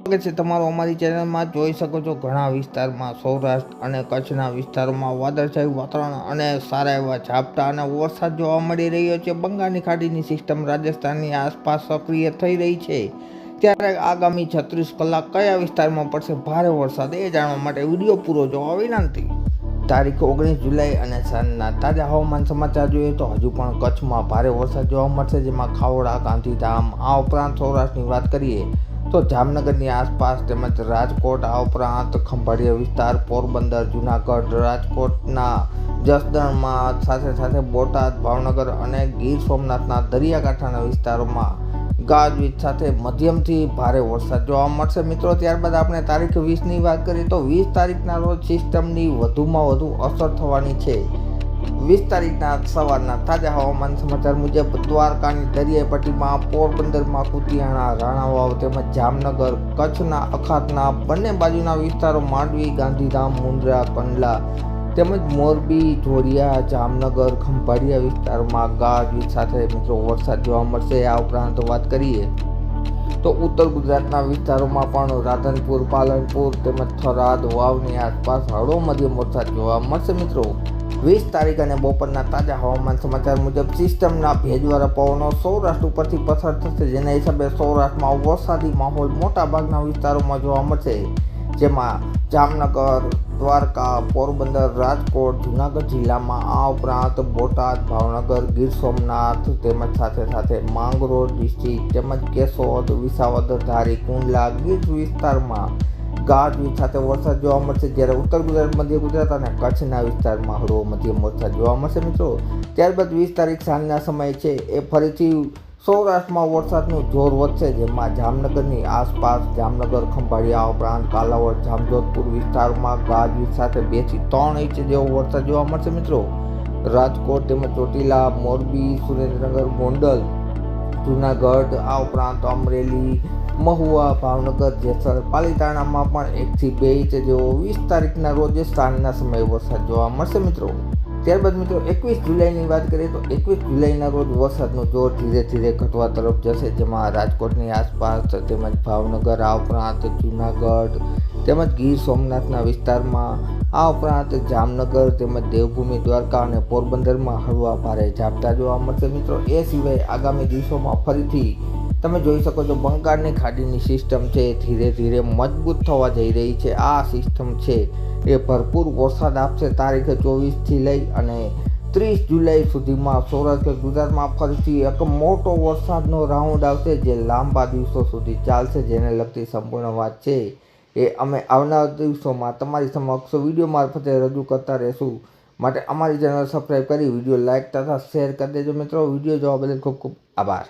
સ્વાગત છે તમારું અમારી ચેનલમાં. જોઈ શકો છો ઘણા વિસ્તારમાં સૌરાષ્ટ્ર અને કચ્છના વિસ્તારોમાં વાદળછાયું વાતાવરણ અને સારા એવા ઝાપટા અને વરસાદ જોવા મળી રહ્યો છે. બંગાળની ખાડીની સિસ્ટમ રાજસ્થાનની આસપાસ સક્રિય થઈ રહી છે. ત્યારે આગામી છત્રીસ કલાક કયા વિસ્તારમાં પડશે ભારે વરસાદ એ જાણવા માટે વીડિયો પૂરો જોવા વિનંતી. તારીખ ઓગણીસ જુલાઈ અને સાંજના તાજા હવામાન સમાચાર જોઈએ તો હજુ પણ કચ્છમાં ભારે વરસાદ જોવા મળશે, જેમાં ખાવડા, ગાંધીધામ, આ ઉપરાંત સૌરાષ્ટ્રની વાત કરીએ તો જામનગરની આસપાસ તેમજ રાજકોટ, આ ઉપરાંત ખંભાળિયા વિસ્તાર, પોરબંદર, જુનાગઢ રાજકોટના જસદણમાં સાથે સાથે બોટાદ, ભાવનગર અને ગીર સોમનાથના દરિયાકાંઠાના વિસ્તારોમાં ગાજવીજ સાથે મધ્યમથી ભારે વરસાદ જોવા મળશે. મિત્રો, ત્યારબાદ આપણે તારીખ વીસની વાત કરીએ તો વીસ તારીખના રોજ સિસ્ટમની વધુમાં વધુ અસર થવાની છે. વીસ તારીખના સવારના તાજા હવામાન સમાચાર મુજબ દ્વારકાની દરિયાઈ પટ્ટીમાં પોરબંદરમાં કુતિયાણા રાણાવાવ તેમજ જામનગર, કચ્છના અખાતના બંને બાજુના વિસ્તારો માંડવી, ગાંધીધામ, મુન્દ્રા, કંડલા તેમજ મોરબી જોડિયા જામનગર, ખંભાળિયા વિસ્તારમાં ગાજવીજ સાથે મિત્રો વરસાદ જોવા મળશે. આ ઉપરાંત વાત કરીએ તો ઉત્તર ગુજરાતના વિસ્તારોમાં પણ રાધનપુર, પાલનપુર તેમજ થરાદ વાવની આસપાસ હળવો મધ્યમ વરસાદ જોવા મળશે મિત્રો. વીસ તારીખ અને બપોરના તાજા હવામાન સમાચાર મુજબ સિસ્ટમના ભેજવાળા પવનો સૌરાષ્ટ્ર ઉપરથી પસાર થશે. જેના હિસાબે સૌરાષ્ટ્રમાં વરસાદી માહોલ મોટાભાગના વિસ્તારોમાં જોવા મળશે. જેમાં જામનગર, દ્વારકા, પોરબંદર, રાજકોટ, જુનાગઢ જિલ્લામાં આ ઉપરાંત બોટાદ, ભાવનગર, ગીર સોમનાથ તેમજ સાથે સાથે માંગરોળ, ડિસ્ટ્રિક્ટ તેમજ કેશોદ, વિસાવદર, ધારી, કુંડલા ગીર વિસ્તારમાં ગાજવીજ સાથે વરસાદ જોવા મળશે. જ્યારે ઉત્તર ગુજરાત, મધ્ય ગુજરાત અને કચ્છના વિસ્તારમાં હળવો મધ્યમ વરસાદ જોવા મળશે મિત્રો. ત્યારબાદ વીસ તારીખ સાંજના સમય છે એ ફરીથી સૌરાષ્ટ્રમાં વરસાદનું જોર વધશે, જેમાં જામનગરની આસપાસ જામનગર, ખંભાળિયા, ઉપરાંત કાલાવડ, જામજોધપુર વિસ્તારમાં ગાજવીજ સાથે બેથી ત્રણ ઇંચ જેવો વરસાદ જોવા મળશે મિત્રો. રાજકોટ તેમજ ચોટીલા, મોરબી, સુરેન્દ્રનગર, ગોંડલ જુનાગઢ, આ ઉપરાંત અમરેલી, મહુવા, ભાવનગર, જેસર, પાલીતાણામાં પણ એકથી બે ઇંચ જેવો વીસ તારીખના રોજ સાંજના સમયે વરસાદ જોવા મળશે મિત્રો. ત્યારબાદ મિત્રો, એકવીસ જુલાઈની વાત કરીએ તો એકવીસ જુલાઈના રોજ વરસાદનું જોર ધીરે ધીરે ઘટવા તરફ જશે, જેમાં રાજકોટની આસપાસ તેમજ ભાવનગર, આ ઉપરાંત જુનાગઢ તેમજ ગીર સોમનાથના વિસ્તારમાં, આ ઉપરાંત જામનગર તેમજ દેવભૂમિ, દ્વારકા અને પોરબંદરમાં હળવા ભારે ઝાપટા જોવા મળશે. મિત્રો, એ સિવાય આગામી દિવસોમાં ફરીથી તમે જોઈ શકો છો બંગાળની ખાડીની સિસ્ટમ છે એ ધીરે ધીરે મજબૂત થવા જઈ રહી છે. આ સિસ્ટમ છે એ ભરપૂર વરસાદ આપશે તારીખે ચોવીસથી લઈ અને ત્રીસ જુલાઈ સુધીમાં સૌરાષ્ટ્ર ગુજરાતમાં ફરીથી એક મોટો વરસાદનો રાઉન્ડ આવશે જે લાંબા દિવસો સુધી ચાલશે, જેને લગતી સંપૂર્ણ વાત છે એ અમે આવનાર દિવસોમાં તમારી સમક્ષ વીડિયો મારફતે રજૂ કરતા રહેશું. માટે અમારી ચેનલ સબસ્ક્રાઈબ કરી, વીડિયો લાઇક તથા શેર કરી દેજો મિત્રો. વીડિયો જોવા બદલ ખૂબ ખૂબ આભાર.